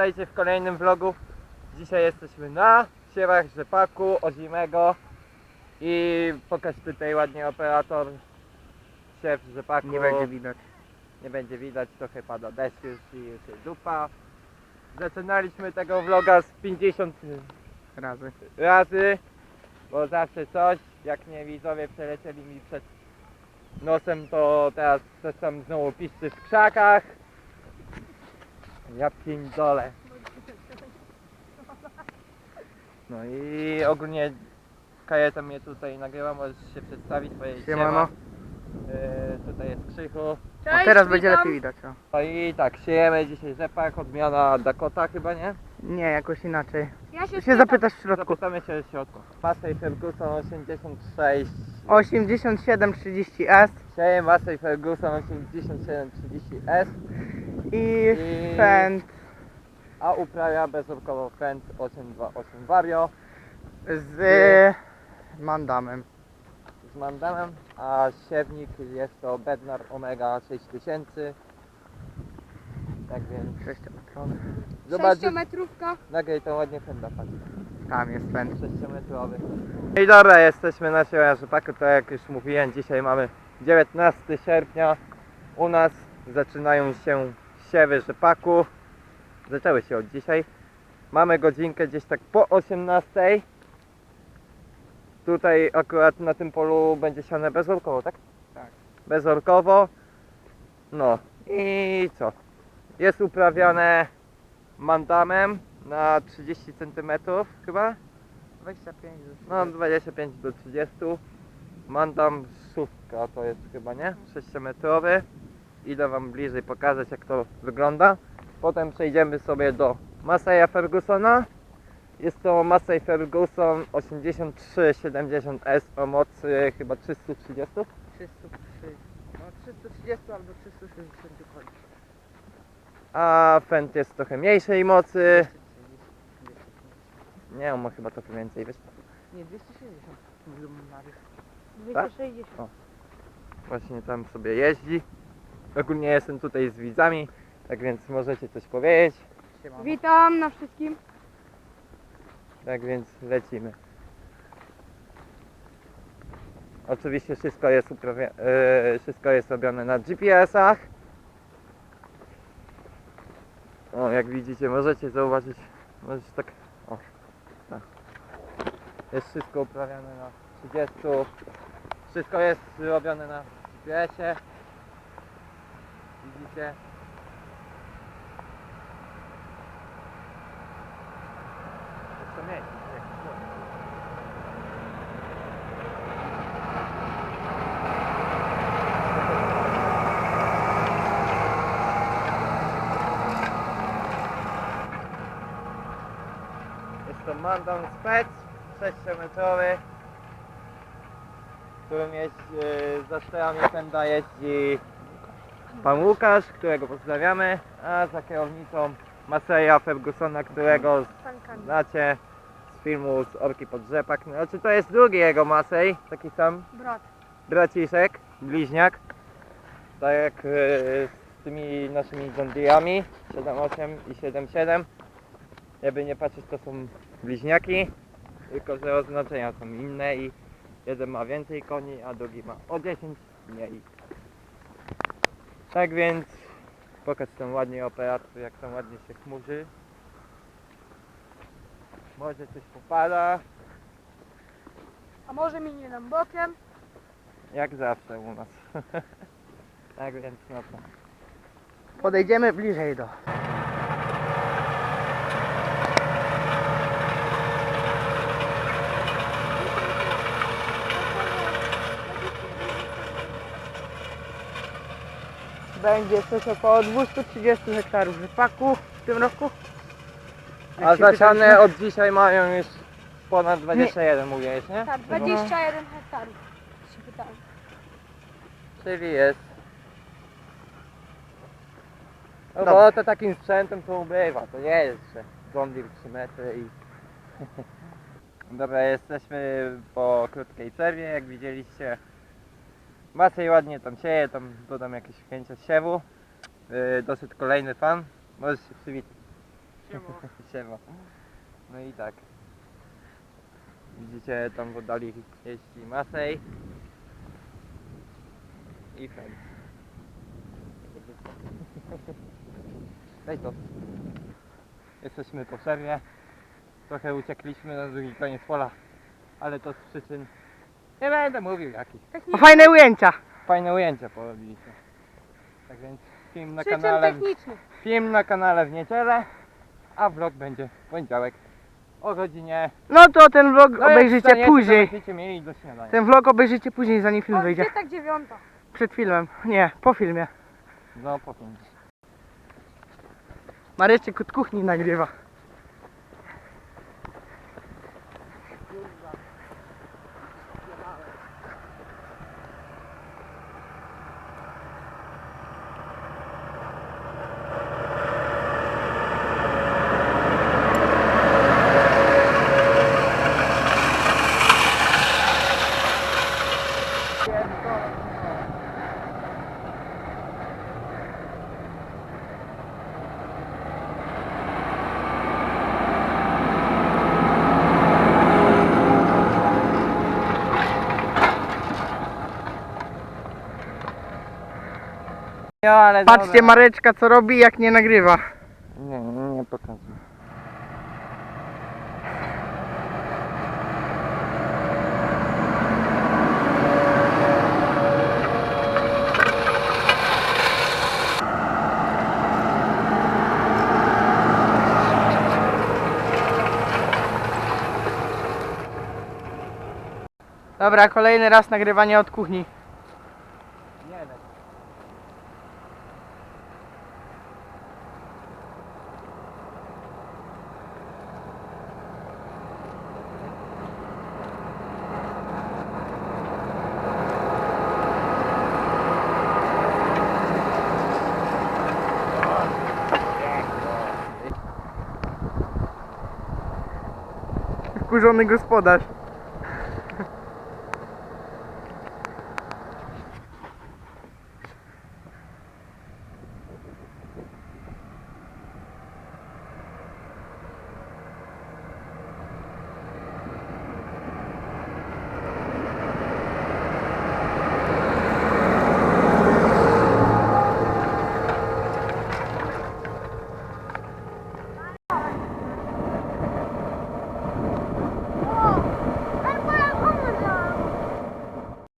witajcie w kolejnym vlogu. Dzisiaj jesteśmy na siewach rzepaku ozimego i pokaż tutaj ładnie operator siew rzepaku. Nie będzie widać. Nie będzie widać, trochę pada deszcz już i już jest dupa. Zaczynaliśmy tego vloga z 50 Razy. razy, bo zawsze coś, jak nie widzowie przelecieli mi przed nosem, to teraz coś tam znowu piszczy w krzakach. Ja dole. No i ogólnie kajetą mnie tutaj nagrywa, możesz się przedstawić swoje Siemano. Yy, tutaj jest Krzychu. O, teraz będzie lepiej widać. O. No i tak, siejemy dzisiaj rzepak, odmiana Dakota chyba, nie? Nie, jakoś inaczej. Ja się, Ty się zapytasz w środku. Zapytamy się w środku. Massey Ferguson 86. 8730S Sieje Massey Ferguson 8730S, i I- Fend a uprawia bezorkowo Fendt 828 Vario z mandamem. z mandamem, a siewnik jest to Bednar Omega 6000. Tak więc 6-metrowy. zobacz, Sześciometrówka. nagraj to ładnie Fenda patrz. Tam jest Fend. 6-metrowy. No i dobra, jesteśmy na siłę rzepaku, to jak już mówiłem, dzisiaj mamy 19 sierpnia. U nas zaczynają się siewy rzepaku. Zaczęły się od dzisiaj. Mamy godzinkę gdzieś tak po 18. Tutaj akurat na tym polu będzie siane bezorkowo, tak? Tak. Bezorkowo. No i co? Jest uprawiane mandamem na 30 cm chyba? 25 No 25 do 30. Mandam szóstka to jest chyba, nie? 6-metrowy. Idę wam bliżej pokazać jak to wygląda. Potem przejdziemy sobie do Masseya Fergusona. Jest to Massey Ferguson 8370S o mocy chyba 330. 303. No 330 albo 360 koni. A Fendt jest trochę mniejszej mocy. Nie, on ma chyba trochę więcej, wiesz? Nie, 260. Mówił Mariusz. 260. Właśnie tam sobie jeździ. Ogólnie jestem tutaj z widzami, tak więc możecie coś powiedzieć. Siemano. Witam na wszystkim. Tak więc lecimy. Oczywiście wszystko jest uprawia- e, wszystko jest robione na GPS-ach. O, jak widzicie, możecie zauważyć, możecie tak, o, tak. Jest wszystko uprawiane na 30. Wszystko jest robione na GPS-ie. Jest to słowo. Jest to Mandon Spec 6-metrowy, którym jest, yy, za sterami Fenda jeździ pan Łukasz, którego pozdrawiamy, a za kierownicą Maseja Fergusona, którego znacie z filmu z Orki pod Rzepak. Znaczy to jest drugi jego Masej, taki sam Brat. braciszek, bliźniak. Tak jak e, z tymi naszymi John Deere'ami 7.8 i 7.7. Jakby nie patrzeć to są bliźniaki, tylko że oznaczenia są inne i jeden ma więcej koni, a drugi ma o 10 mniej. Tak więc pokaż tam ładnie operator, jak tam ładnie się chmurzy. Może coś popada, A może minie nam bokiem? jak zawsze u nas. tak więc no to. Podejdziemy bliżej do. Będzie coś około 230 hektarów rzepaku w tym roku. Jak A się zasiane pytaliśmy- od dzisiaj mają już ponad 21 mówiłeś, nie? Tak, 21 hektarów. Się pytałem. Czyli jest. No Dobra. bo to takim sprzętem to ubywa, to nie jest, że John Deere 3 metry i... Dobra, jesteśmy po krótkiej przerwie, jak widzieliście. Macej ładnie tam sieje, tam dodam jakieś wcięcia z siewu. Yy, dosyć kolejny fan, możesz się przywitać. Siema. No i tak. Widzicie, tam w oddali jeździ Masej i Fen. Daj to. Jesteśmy po przerwie. Trochę uciekliśmy na drugi koniec pola, ale to z przyczyn... Nie będę mówił Techniczny. fajne ujęcia. Fajne ujęcia porobiliśmy. Tak więc film na Przyczyn kanale... technicznych. Film na kanale w niedzielę, a vlog będzie w poniedziałek o godzinie. No to ten vlog No jak obejrzycie wstaniecie, to później. Będziecie mieli do śniadania. Ten vlog obejrzycie później, zanim film wyjdzie. tak dziewiąta? Przed filmem. Nie, po filmie. No po filmie. Mareczek od kuchni nagrywa. No ale Patrzcie dobra. Mareczka co robi jak nie nagrywa. Nie, nie, nie pokazuję. Dobra, kolejny raz nagrywanie od kuchni. Nie, nie. Wkurzony gospodarz.